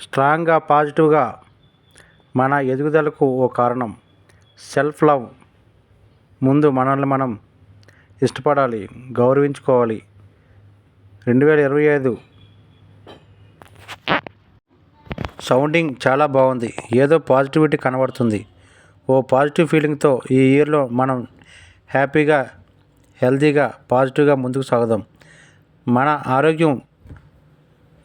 స్ట్రాంగ్గా పాజిటివ్గా మన ఎదుగుదలకు ఓ కారణం. Self love. ముందు మనల్ని మనం ఇష్టపడాలి గౌరవించుకోవాలి. రెండు వేల ఇరవై ఐదు సౌండింగ్ చాలా బాగుంది. ఏదో పాజిటివిటీ కనబడుతుంది. ఓ పాజిటివ్ ఫీలింగ్తో ఈ ఇయర్లో మనం హ్యాపీగా హెల్తీగా పాజిటివ్గా ముందుకు సాగుదాం. మన ఆరోగ్యం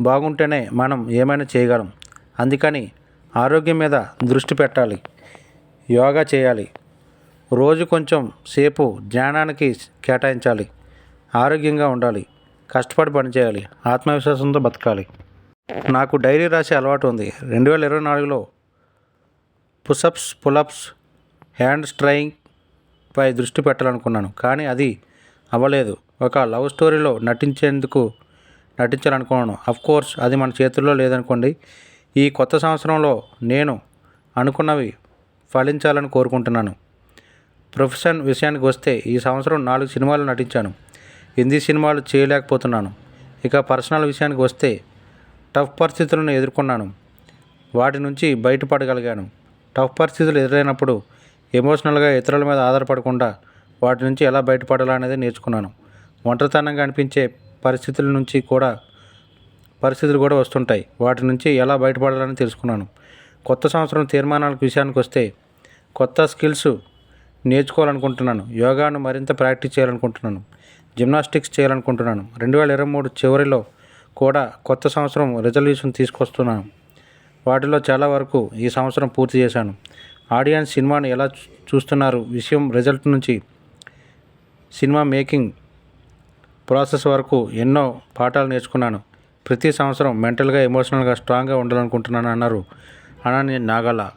బాగుంటేనే మనం ఏమైనా చేయగలం. అందుకని ఆరోగ్యం మీద దృష్టి పెట్టాలి. యోగా చేయాలి. రోజు కొంచెం సేపు ధ్యానానికి కేటాయించాలి. ఆరోగ్యంగా ఉండాలి. కష్టపడి పనిచేయాలి. ఆత్మవిశ్వాసంతో బతకాలి. నాకు డైరీ రాసే అలవాటు ఉంది. రెండు వేల ఇరవై నాలుగులో పుషప్స్ పులప్స్ హ్యాండ్ స్ట్రైయింగ్ పై దృష్టి పెట్టాలనుకున్నాను. కానీ అది అవ్వలేదు. ఒక లవ్ స్టోరీలో నటించేందుకు నటించాలనుకున్నాను అఫ్ కోర్స్ అది మన చేతుల్లో లేదనుకోండి. ఈ కొత్త సంవత్సరంలో నేను అనుకున్నవి ఫలించాలని కోరుకుంటున్నాను. ప్రొఫెషన్ విషయానికి వస్తే ఈ సంవత్సరం నాలుగు సినిమాలు నటించాను. హిందీ సినిమాలు చేయలేకపోతున్నాను. ఇక పర్సనల్ విషయానికి వస్తే టఫ్ పరిస్థితులను ఎదుర్కొన్నాను. వాటి నుంచి బయటపడగలిగాను. టఫ్ పరిస్థితులు ఎదురైనప్పుడు ఎమోషనల్గా ఇతరుల మీద ఆధారపడకుండా వాటి నుంచి ఎలా బయటపడాలనేది నేర్చుకున్నాను. ఒంటరితనంగా అనిపించే పరిస్థితుల నుంచి కూడా పరిస్థితులు కూడా వస్తుంటాయి. వాటి నుంచి ఎలా బయటపడాలని తెలుసుకున్నాను. కొత్త సంవత్సరం తీర్మానాల విషయానికి వస్తే కొత్త స్కిల్స్ నేర్చుకోవాలనుకుంటున్నాను. యోగాను మరింత ప్రాక్టీస్ చేయాలనుకుంటున్నాను. జిమ్నాస్టిక్స్ చేయాలనుకుంటున్నాను. రెండు వేల ఇరవై మూడు చివరిలో కూడా కొత్త సంవత్సరం రిజల్యూషన్ తీసుకొస్తున్నాను. వాటిలో చాలా వరకు ఈ సంవత్సరం పూర్తి చేశాను. ఆడియన్స్ సినిమాను ఎలా చూస్తున్నారు? విషయం రిజల్ట్ నుంచి సినిమా మేకింగ్ ప్రాసెస్ వరకు ఎన్నో పాఠాలు నేర్చుకున్నాను. ప్రతి సంవత్సరం మెంటల్గా ఎమోషనల్గా స్ట్రాంగ్గా ఉండాలనుకుంటున్నాను అన్నారు అనని నాగల.